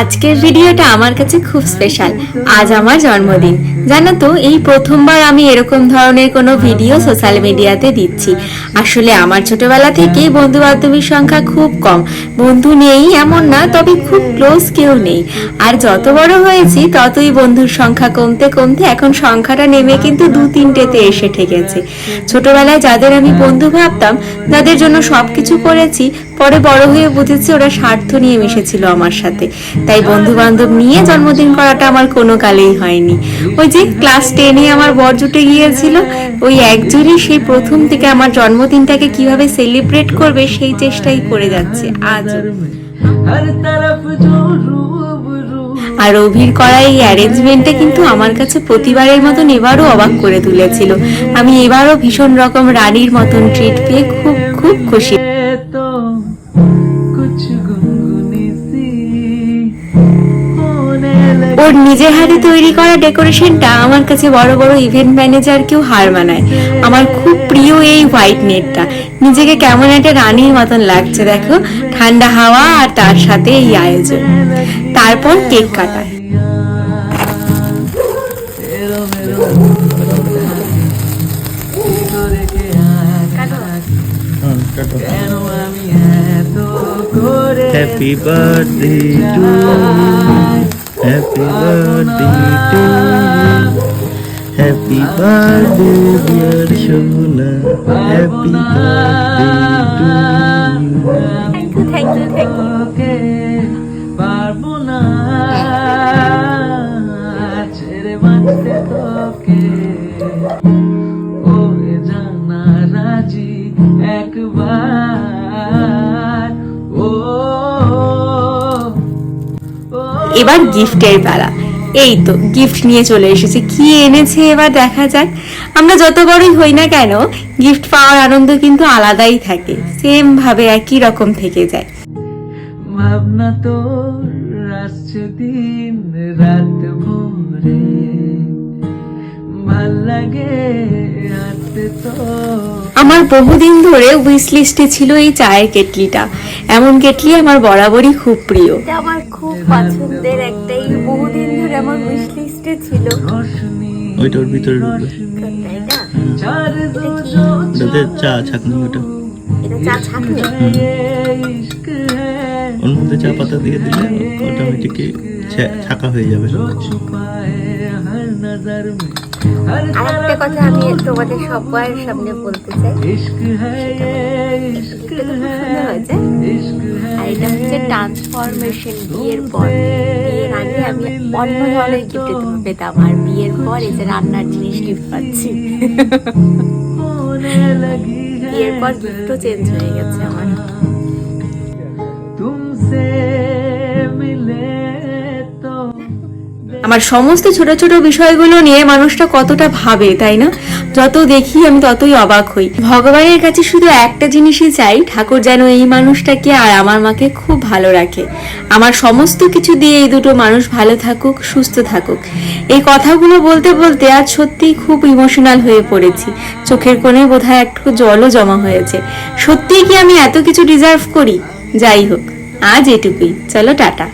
আজকের ভিডিওটা আমার কাছে খুব স্পেশাল আজ আমার জন্মদিন। জানো তো, এই প্রথমবার আমি এরকম ধরনের কোনো ভিডিও সোশ্যাল মিডিয়াতে দিচ্ছি। আসলে আমার ছোটবেলা থেকেই বন্ধু বান্ধবীর সংখ্যা খুব কম। বন্ধু নেই এমন না, তবে খুব ক্লোজ কেউ নেই। আর যত বড় হয়েছি, ততই বন্ধুর সংখ্যা কমতে কমতে এখন সংখ্যাটা নেমে কিন্তু দু তিনটেতে এসে ঠেকেছে। ছোটবেলায় যাদের আমি বন্ধু ভাবতাম যাদের জন্য সবকিছু করেছি পরে বড় হয়ে বুঝেছি ওরা স্বার্থ নিয়ে মিশেছিল আমার সাথে। তাই বন্ধু বান্ধব নিয়ে জন্মদিন করাটা আমার কোনো কালেই হয়নি। ওই যে ক্লাস টেনে আমার বর জুটে গিয়েছিল, ওই একজনই সেই প্রথম থেকে আমার জন্মদিনটাকে কীভাবে সেলিব্রেট করবে সেই চেষ্টাই করে যাচ্ছে আজ আর অভির করা এই অ্যারেঞ্জমেন্টটা কিন্তু আমার কাছে প্রতিবারের মতন এবারও অবাক করে তুলেছিল। আমি এবারও ভীষণ রকম রানীর মতন ট্রিট পেয়ে খুব খুব খুশি। ওর নিজের হাতে তৈরি করা ডেকোরেশনটা আমার কাছে বড় বড় ইভেন্ট ম্যানেজারকেও হার মানায়। আমার খুব প্রিয় এই হোয়াইট নেটটা নিজেকে কেমন একটা রানীর মতন লাগছে, দেখো। ঠান্ডা হাওয়া আর তার সাথে এই আয়োজন। তারপর কেক কাটা। Happy birthday to you. Happy birthday to you. Happy birthday dear Shona. Happy birthday to you. পারব না ছেড়ে বাঁচতে তোকে ও জানা রাজি একবার এবার গিফটের বেলা এই তো গিফট নিয়ে চলে এসেছে। কি এনেছে এবার দেখা যাক। আমরা যত বড়ই হই না কেন গিফট পাওয়ার আনন্দ কিন্তু আলাদাই থাকে। সেম ভাবে একই রকম থেকে যায়। ভাবনা তোর রাত ভোরে আমার বহুদিন ধরে উইশ লিস্টে ছিল এই চায়ের কেটলিটা। এমন কেটলি আমার বরাবরই খুব প্রিয়। আমার খুব পছন্দের একটাই। বহুদিন ধরে আমার উইশ লিস্টে ছিল। ওইটার ভিতরে ঢুকবে। চা ছাকনি ওটা। চা ছাকনি। ওর মধ্যে চা পাতা দিয়ে দিলে অটোমেটিকই ছাকা হয়ে যাবে। আরেকটা কথা তোমাদের সবার সামনে বলতে চাই। এটা হচ্ছে ট্রান্সফরমেশন বিয়ের পর। আমি বিয়ের পর যে রান্নার জিনিস গিফট পাচ্ছি। বিয়ের পর গিফটও চেঞ্জ হয়ে গেছে আমার। তুমসে আমার সমস্ত ছোট ছোট বিষয়গুলো নিয়ে মানুষটা কতটা ভাবে, তাই না? যত দেখি আমি ততই অবাক হই। ভগবানের কাছে শুধু একটা জিনিসই চাই, ঠাকুর যেন এই মানুষটাকে আর আমার মাকে খুব ভালো রাখে। আমার সমস্ত কিছু দিয়ে এই দুটো মানুষ ভালো থাকুক, সুস্থ থাকুক। এই কথাগুলো বলতে বলতে আজ সত্যিই খুব ইমোশনাল হয়ে পড়েছি। চোখের কোণে বোধহয় একটু জলও জমা হয়েছে। সত্যিই কি আমি এত কিছু ডিজার্ভ করি? যাই হোক, আজ এটুকুই। চলো টাটা।